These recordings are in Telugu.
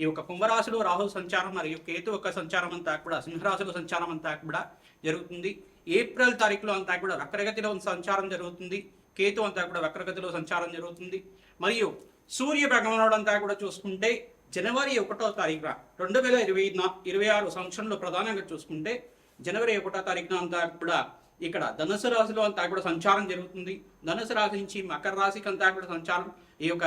ఈ యొక్క కుంభరాశిలో రాహు సంచారం మరియు కేతు యొక్క సంచారం అంతా కూడా సింహరాశిలో సంచారం అంతా కూడా జరుగుతుంది. ఏప్రిల్ తారీఖులో అంతా కూడా వక్రగతిలో సంచారం జరుగుతుంది. కేతు అంతా కూడా వక్రగతిలో సంచారం జరుగుతుంది. మరియు సూర్య భగవానుడు అంతా కూడా చూసుకుంటే జనవరి ఒకటో తారీఖున రెండు వేల ఇరవై ఇరవై ఆరు సంవత్సరంలో ప్రధానంగా చూసుకుంటే జనవరి ఒకటో తారీఖున అంతా కూడా ఇక్కడ ధనుసు రాశిలో అంతా కూడా సంచారం జరుగుతుంది. ధనుసు రాశి నుంచి మకర రాశికి అంతా కూడా సంచారం. ఈ యొక్క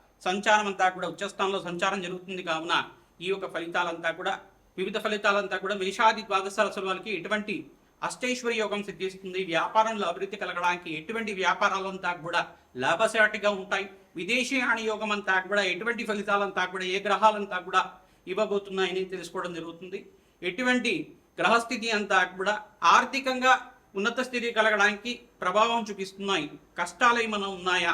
సంచారం అంతా కూడా ఉచ్చస్థానంలో సంచారం జరుగుతుంది కావున ఈ యొక్క ఫలితాలంతా కూడా వివిధ ఫలితాలంతా కూడా మేషాది ద్వాదశ రాశుల వాళ్ళకి ఎటువంటి అష్టైశ్వర్య యోగం సిద్ధిస్తుంది. వ్యాపారంలో అభివృద్ధి కలగడానికి ఎటువంటి వ్యాపారాలంతా కూడా లాభసాటిగా ఉంటాయి. విదేశీ యోగం అంతా కూడా ఎటువంటి ఫలితాలంతా కూడా ఏ గ్రహాలంతా కూడా ఇవ్వబోతున్నాయని తెలుసుకోవడం జరుగుతుంది. ఎటువంటి గ్రహస్థితి అంతా కూడా ఆర్థికంగా ఉన్నత స్థితి కలగడానికి ప్రభావం చూపిస్తున్నాయి. కష్టాలు ఏమైనా ఉన్నాయా?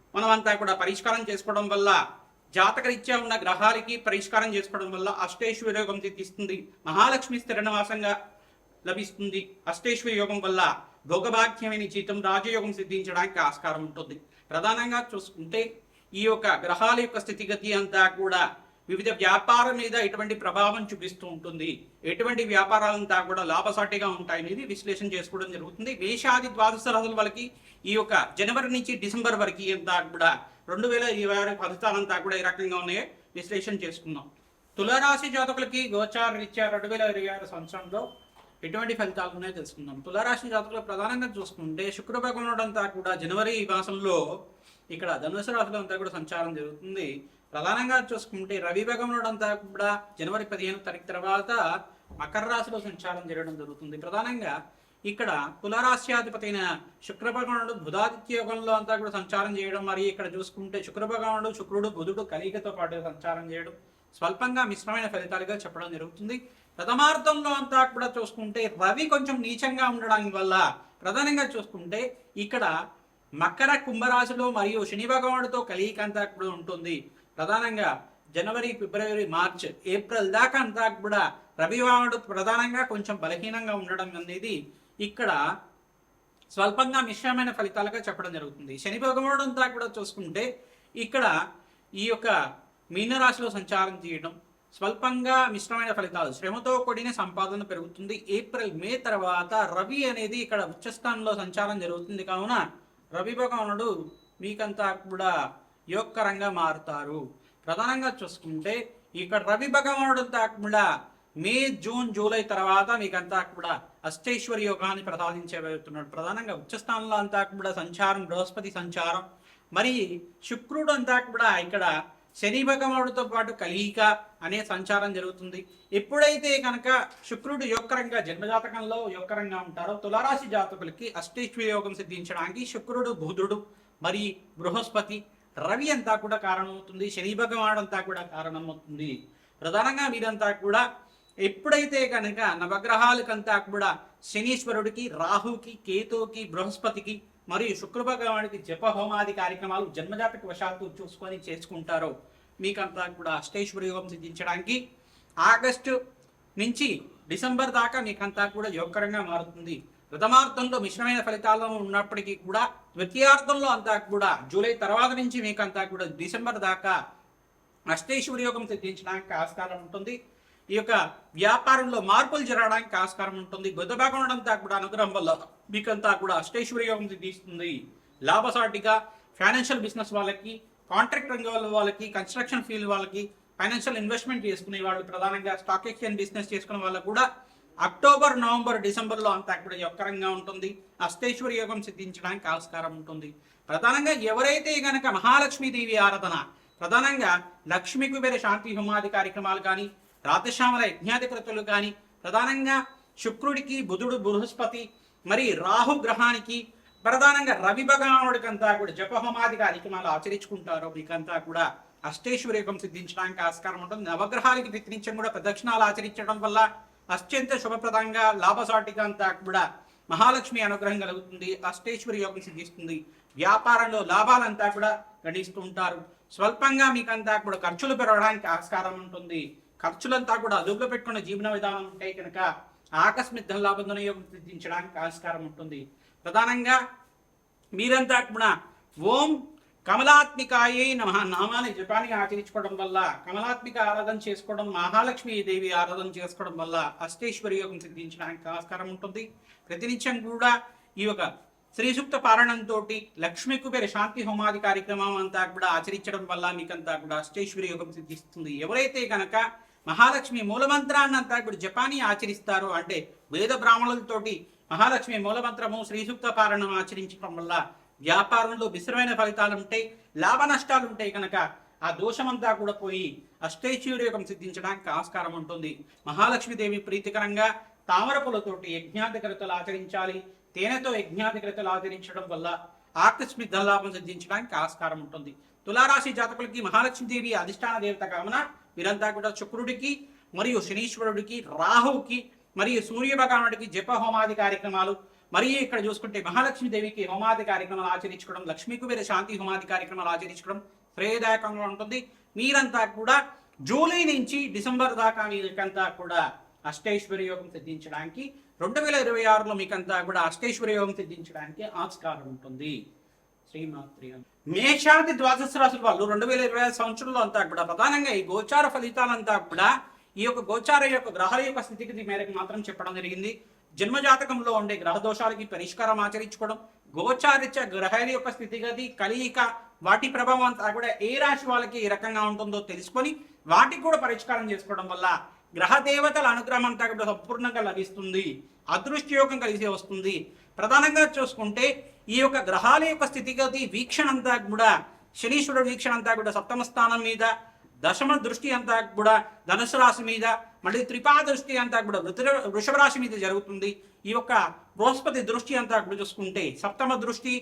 మనమంతా కూడా పరిష్కారం చేసుకోవడం వల్ల జాతకరీత్యా ఉన్న గ్రహాలకి పరిష్కారం చేసుకోవడం వల్ల అష్టేశ్వర యోగం సిద్ధిస్తుంది. మహాలక్ష్మి స్థిరణవాసంగా లభిస్తుంది. అష్టేశ్వర యోగం వల్ల భోగభాగ్యమైన జీతం రాజయోగం సిద్ధించడానికి ఆస్కారం ఉంటుంది. ప్రధానంగా చూసుకుంటే ఈ యొక్క గ్రహాల యొక్క స్థితిగతి అంతా కూడా వివిధ వ్యాపారం మీద ఎటువంటి ప్రభావం చూపిస్తూ ఉంటుంది. ఎటువంటి వ్యాపారాలంతా కూడా లాభసాటిగా ఉంటాయనేది విశ్లేషణ చేసుకోవడం జరుగుతుంది. మేషాది ద్వాదశ రథుల వాళ్ళకి ఈ యొక్క జనవరి నుంచి డిసెంబర్ వరకు అంతా కూడా రెండు వేల ఇరవై ఆరు ఫలితాలంతా కూడా ఈ రకంగా ఉన్నాయి విశ్లేషణ చేసుకుందాం. తులారాశి జాతకులకి గోచార రీత్యా రెండు వేల ఇరవై ఆరు సంవత్సరంలో ఎటువంటి ఫలితాలు ఉన్నాయో తెలుసుకుందాం. తులారాశి జాతకులు ప్రధానంగా చూసుకుంటే శుక్ర భగవానుడు కూడా జనవరి మాసంలో ఇక్కడ ధనుసు రాశిలో అంతా కూడా సంచారం జరుగుతుంది. ప్రధానంగా చూసుకుంటే రవి భగవానుడు అంతా కూడా జనవరి పదిహేను తారీఖు తర్వాత మకర రాశిలో సంచారం జరగడం జరుగుతుంది. ప్రధానంగా ఇక్కడ కులరాశ్యాధిపతి అయిన శుక్రభగవానుడు బుధాదిత్య యోగంలో అంతా కూడా సంచారం చేయడం మరి ఇక్కడ చూసుకుంటే శుక్రభగవానుడు శుక్రుడు బుధుడు కలిగతో పాటు సంచారం చేయడం స్వల్పంగా మిశ్రమైన ఫలితాలుగా చెప్పడం జరుగుతుంది. ప్రథమార్థంలో అంతా కూడా చూసుకుంటే రవి కొంచెం నీచంగా ఉండడం వల్ల ప్రధానంగా చూసుకుంటే ఇక్కడ మకర కుంభరాశిలో మరియు శని భగవానుడితో కలియిక అంతా కూడా ఉంటుంది. ప్రధానంగా జనవరి ఫిబ్రవరి మార్చ్ ఏప్రిల్ దాకా అంతా కూడా రవివాడు ప్రధానంగా కొంచెం బలహీనంగా ఉండడం అనేది ఇక్కడ స్వల్పంగా మిశ్రమైన ఫలితాలుగా చెప్పడం జరుగుతుంది. శని అంతా కూడా చూసుకుంటే ఇక్కడ ఈ యొక్క మీనరాశిలో సంచారం చేయడం స్వల్పంగా మిశ్రమైన ఫలితాలు శ్రమతో కూడిన సంపాదన పెరుగుతుంది. ఏప్రిల్ మే తర్వాత రవి అనేది ఇక్కడ ఉచ్చస్థానంలో సంచారం జరుగుతుంది. కావున రవి భగవానుడు మీకంతా కూడా యోగకరంగా మారుతారు. ప్రధానంగా చూసుకుంటే ఇక్కడ రవి భగవానుడు అంతా కూడా మే జూన్ జూలై తర్వాత మీకంతా కూడా అష్టేశ్వరి యోగాన్ని ప్రసాదించబోతున్నాడు. ప్రధానంగా ఉచ్చస్థానంలో అంతా కూడా సంచారం బృహస్పతి సంచారం. మరి శుక్రుడు అంతా కూడా ఇక్కడ శని భగవానుడితో పాటు కలియిక అనే సంచారం జరుగుతుంది. ఎప్పుడైతే కనుక శుక్రుడు యోగకరంగా జన్మజాతకంలో యోగకరంగా ఉంటారో తులారాశి జాతకులకి అష్టేశ్వరి యోగం సిద్ధించడానికి శుక్రుడు బుధుడు మరి బృహస్పతి రవి అంతా కూడా కారణమవుతుంది శని భగవానుడు అంతా కూడా కారణమవుతుంది. ప్రధానంగా మీరంతా కూడా ఎప్పుడైతే కనుక నవగ్రహాలకంతా కూడా శనీశ్వరుడికి రాహుకి కేతువుకి బృహస్పతికి మరియు శుక్ర భగవానికి జప హోమాది కార్యక్రమాలు జన్మజాతక వశాత్తు చూసుకొని చేసుకుంటారో మీకంతా కూడా అష్టేశ్వర యోగం సిద్ధించడానికి ఆగస్టు నుంచి డిసెంబర్ దాకా మీకంతా కూడా యోగకరంగా మారుతుంది. ప్రథమార్థంలో మిశ్రమైన ఫలితాలను ఉన్నప్పటికీ కూడా ద్వితీయార్థంలో అంతా కూడా జూలై తర్వాత నుంచి మీకంతా కూడా డిసెంబర్ దాకా అష్టైశ్వర్య యోగం సిద్ధించడానికి ఆస్కారం ఉంటుంది. ఈ యొక్క వ్యాపారంలో మార్పులు జరగడానికి ఆస్కారం ఉంటుంది. బుధ భగవానుడు కూడా అనుగ్రహం వల్ల మీకంతా కూడా అష్టైశ్వర్య యోగం సిద్ధిస్తుంది. లాభసాటిగా ఫైనాన్షియల్ బిజినెస్ వాళ్ళకి కాంట్రాక్ట్ రంగం వాళ్ళకి కన్స్ట్రక్షన్ ఫీల్డ్ వాళ్ళకి ఫైనాన్షియల్ ఇన్వెస్ట్మెంట్ చేసుకునే వాళ్ళు ప్రధానంగా స్టాక్ ఎక్స్చేంజ్ బిజినెస్ చేసుకునే వాళ్ళకు కూడా అక్టోబర్ నవంబర్ డిసెంబర్లో అంతా కూడా యొక్కరంగా ఉంటుంది. అష్టేశ్వరి యోగం సిద్ధించడానికి ఆస్కారం ఉంటుంది. ప్రధానంగా ఎవరైతే గనక మహాలక్ష్మీదేవి ఆరాధన ప్రధానంగా లక్ష్మీ కుబేర శాంతి హోమాది కార్యక్రమాలు కానీ రాతశ్యామల యజ్ఞాధికృతులు కానీ ప్రధానంగా శుక్రుడికి బుధుడు బృహస్పతి మరి రాహు గ్రహానికి ప్రధానంగా రవి భగవానుడికి అంతా కూడా జపహోమాది కార్యక్రమాలు ఆచరించుకుంటారో మీకంతా కూడా అష్టేశ్వరీకం సిద్ధించడానికి ఆస్కారం ఉంటుంది. నవగ్రహాలకి విక్రించడం కూడా ప్రదక్షిణాలు ఆచరించడం వల్ల అత్యంత శుభప్రదంగా లాభసాటిగా అంతా కూడా మహాలక్ష్మి అనుగ్రహం కలుగుతుంది అష్టేశ్వరి యోగం సిద్ధిస్తుంది. వ్యాపారంలో లాభాలంతా కూడా గడిస్తూ ఉంటారు. స్వల్పంగా మీకంతా కూడా ఖర్చులు పెరగడానికి ఆస్కారం ఉంటుంది. ఖర్చులంతా కూడా అదుపులో పెట్టుకున్న జీవన విధానం ఉంటే కనుక ఆకస్మిక లాభం యోగం సిద్ధించడానికి ఆస్కారం ఉంటుంది. ప్రధానంగా మీరంతా కూడా ఓం కమలాత్మికాయే నమ. నామాన్ని జపానికి ఆచరించుకోవడం వల్ల కమలాత్మిక ఆరాధన చేసుకోవడం మహాలక్ష్మి దేవి ఆరాధన చేసుకోవడం వల్ల అష్టేశ్వరి యోగం సిద్ధించడానికి ఆస్కారం ఉంటుంది. ప్రతినిత్యం కూడా ఈ యొక్క శ్రీసూక్త పారణంతో పారాయణంతో లక్ష్మీ కుబేర శాంతి హోమాది కార్యక్రమం అంతా కూడా ఆచరించడం వల్ల మీకంతా కూడా అష్టేశ్వరి యోగం సిద్ధిస్తుంది. ఎవరైతే కనుక మహాలక్ష్మి మూలమంత్రాన్ని అంతా కూడా జపాని ఆచరిస్తారో అంటే వేద బ్రాహ్మణులతోటి మహాలక్ష్మి మూలమంత్రము శ్రీసూక్త పారాయణం ఆచరించడం వల్ల వ్యాపారంలో మిశ్రమైన ఫలితాలు ఉంటాయి లాభ నష్టాలు ఉంటాయి కనుక ఆ దోషమంతా కూడా పోయి అష్టైశ్వర్య సిద్ధించడానికి ఆస్కారం ఉంటుంది. మహాలక్ష్మీదేవి ప్రీతికరంగా తామర పూలతోటి యజ్ఞాధికృతలు ఆచరించాలి. తేనెతో యజ్ఞాధికృతలు ఆచరించడం వల్ల ఆకస్మిక ధనలాభం సిద్ధించడానికి ఆస్కారం ఉంటుంది. తులారాశి జాతకులకి మహాలక్ష్మీదేవి అధిష్టాన దేవత కావున వీరంతా కూడా శుక్రుడికి మరియు శనీశ్వరుడికి రాహువుకి మరియు సూర్య భగవానుడికి జప హోమాది కార్యక్రమాలు మరియు ఇక్కడ చూసుకుంటే మహాలక్ష్మి దేవికి హోమాది కార్యక్రమాలు ఆచరించుకోవడం లక్ష్మీ కుబేర శాంతి హోమాది కార్యక్రమాలు ఆచరించుకోవడం శ్రేయదాయకంగా ఉంటుంది. మీరంతా కూడా జూలై నుంచి డిసెంబర్ దాకా మీకంతా కూడా అష్టైశ్వర్య యోగం సిద్ధించడానికి రెండు వేల ఇరవై ఆరులో మీకంతా కూడా అష్టైశ్వర్య యోగం సిద్ధించడానికి ఆస్కారం ఉంటుంది. శ్రీమాత్రి మేషాది ద్వాదశ రాశుల వాళ్ళు రెండు వేల ఇరవై ఐదు సంవత్సరంలో అంతా కూడా ప్రధానంగా ఈ గోచార ఫలితాలంతా కూడా ఈ యొక్క గోచార యొక్క గ్రహాల యొక్క స్థితిగతి మేరకు మాత్రం చెప్పడం జరిగింది. జన్మజాతకంలో ఉండే గ్రహ దోషాలకి పరిష్కారం ఆచరించుకోవడం గోచారిత్య గ్రహాల యొక్క స్థితిగతి కలియిక వాటి ప్రభావం అంతా కూడా ఏ రాశి వాళ్ళకి ఏ రకంగా ఉంటుందో తెలుసుకొని వాటికి కూడా పరిష్కారం చేసుకోవడం వల్ల గ్రహ దేవతల అనుగ్రహం అంతా కూడా సంపూర్ణంగా లభిస్తుంది. అదృష్టయోగం కలిసి వస్తుంది. ప్రధానంగా చూసుకుంటే ఈ యొక్క గ్రహాల యొక్క స్థితిగతి వీక్షణ అంతా కూడా శనీశ్వరుడు వీక్షణ అంతా కూడా సప్తమ స్థానం మీద దశమ దృష్టి అంతా కూడా ధనుసు రాశి మీద మళ్ళీ త్రిపా దృష్టి అంతా కూడా వృత వృషభ రాశి మీద జరుగుతుంది. ఈ యొక్క బృహస్పతి దృష్టి అంతా కూడా చూసుకుంటే సప్తమ దృష్టి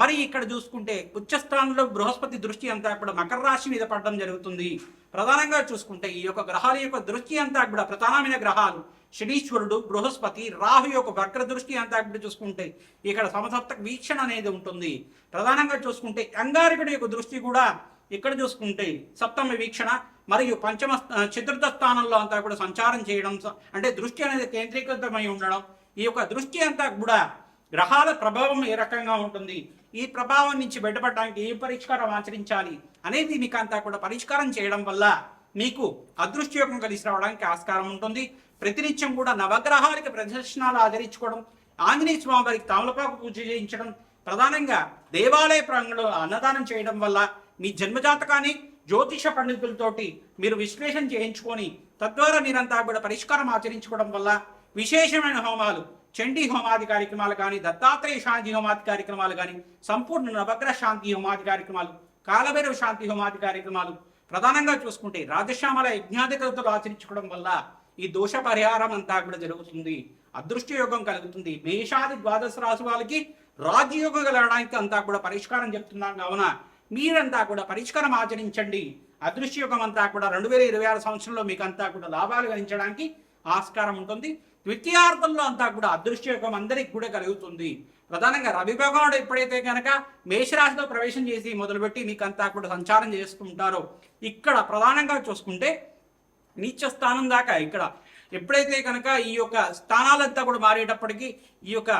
మరి ఇక్కడ చూసుకుంటే ఉచ్చస్థానంలో బృహస్పతి దృష్టి అంతా కూడా మకర రాశి మీద పడడం జరుగుతుంది. ప్రధానంగా చూసుకుంటే ఈ యొక్క గ్రహాల యొక్క దృష్టి అంతా కూడా ప్రధానమైన గ్రహాలు శనీశ్వరుడు బృహస్పతి రాహు యొక్క వక్ర దృష్టి అంతా కూడా చూసుకుంటే ఇక్కడ సమసప్తక వీక్షణ అనేది ఉంటుంది. ప్రధానంగా చూసుకుంటే అంగారకుడి యొక్క దృష్టి కూడా ఇక్కడ చూసుకుంటే సప్తమ వీక్షణ మరియు పంచమ చతుర్థ స్థానంలో అంతా కూడా సంచారం చేయడం అంటే దృష్టి అనేది కేంద్రీకృతమై ఉండడం ఈ యొక్క దృష్టి అంతా కూడా గ్రహాల ప్రభావం ఏ రకంగా ఉంటుంది ఈ ప్రభావం నుంచి బయటపడడానికి ఏ పరిష్కారం ఆచరించాలి అనేది మీకు అంతా కూడా పరిష్కారం చేయడం వల్ల మీకు అదృష్టయోగం కలిసి రావడానికి ఆస్కారం ఉంటుంది. ప్రతినిత్యం కూడా నవగ్రహాలకి ప్రదర్శనాలు ఆచరించుకోవడం ఆంజనేయ స్వామి వారికి తాములపాకు పూజ చేయించడం ప్రధానంగా దేవాలయ ప్రాంగణంలో అన్నదానం చేయడం వల్ల మీ జన్మజాతకాన్ని జ్యోతిష పండితులతోటి మీరు విశ్లేషణ చేయించుకొని తద్వారా మీరంతా కూడా పరిష్కారం ఆచరించుకోవడం వల్ల విశేషమైన హోమాలు చండీ హోమాది కార్యక్రమాలు కానీ దత్తాత్రేయ శాంతి హోమాది కార్యక్రమాలు కానీ సంపూర్ణ నవగ్రహ శాంతి హోమాది కార్యక్రమాలు కాలభైరవ శాంతి హోమాది కార్యక్రమాలు ప్రధానంగా చూసుకుంటే రాజశ్యామల యజ్ఞాధికృతులు ఆచరించుకోవడం వల్ల ఈ దోష పరిహారం అంతా కూడా జరుగుతుంది. అదృష్ట యోగం కలుగుతుంది. మేషాది ద్వాదశ రాశి వాళ్ళకి రాజయోగం కలగడానికి అంతా కూడా పరిష్కారం చెప్తున్నాం కావున మీరంతా కూడా పరిష్కారం ఆచరించండి. అదృశ్యయుగం అంతా కూడా రెండు వేల ఇరవై ఆరు సంవత్సరంలో మీకు అంతా కూడా లాభాలు గణించడానికి ఆస్కారం ఉంటుంది. ద్వితీయార్థంలో అంతా కూడా అదృశ్యయోగం అందరికి కూడా కలుగుతుంది. ప్రధానంగా రవి భగవానుడు ఎప్పుడైతే కనుక మేషరాశిలో ప్రవేశం చేసి మొదలుపెట్టి మీకు అంతా కూడా సంచారం చేస్తుంటారో ఇక్కడ ప్రధానంగా చూసుకుంటే నీచ స్థానం దాకా ఇక్కడ. ఎప్పుడైతే కనుక ఈ యొక్క స్థానాలంతా కూడా మారేటప్పటికీ ఈ యొక్క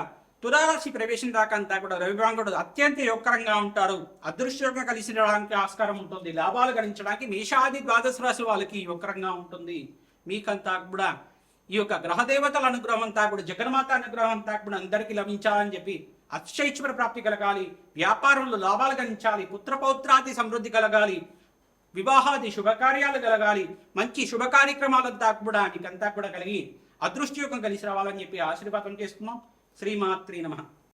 తులారాశి ప్రవేశం దాకా అంతా కూడా రవిభాంగుడు అత్యంత యోగకరంగా ఉంటారు. అదృష్టంగా కలిసి రావడానికి ఆస్కారం ఉంటుంది. లాభాలు గణించడానికి మేషాది ద్వాదశ రాశి వాళ్ళకి యోగకరంగా ఉంటుంది. మీకంతా కూడా ఈ యొక్క గ్రహదేవతల అనుగ్రహం అంతా కూడా జగన్మాత అనుగ్రహం అంతా కూడా అందరికీ లభించాలని చెప్పి అక్షైశ్వర ప్రాప్తి కలగాలి. వ్యాపారంలో లాభాలు గణించాలి. పుత్రపౌత్రాది సమృద్ధి కలగాలి. వివాహాది శుభకార్యాలు కలగాలి. మంచి శుభ కార్యక్రమాలంతా కూడా నీకంతా కూడా కలిగి అదృష్టయోగం కలిసి రావాలని చెప్పి ఆశీర్వాదం చేస్తున్నాం శ్రీమాత్రి నమ.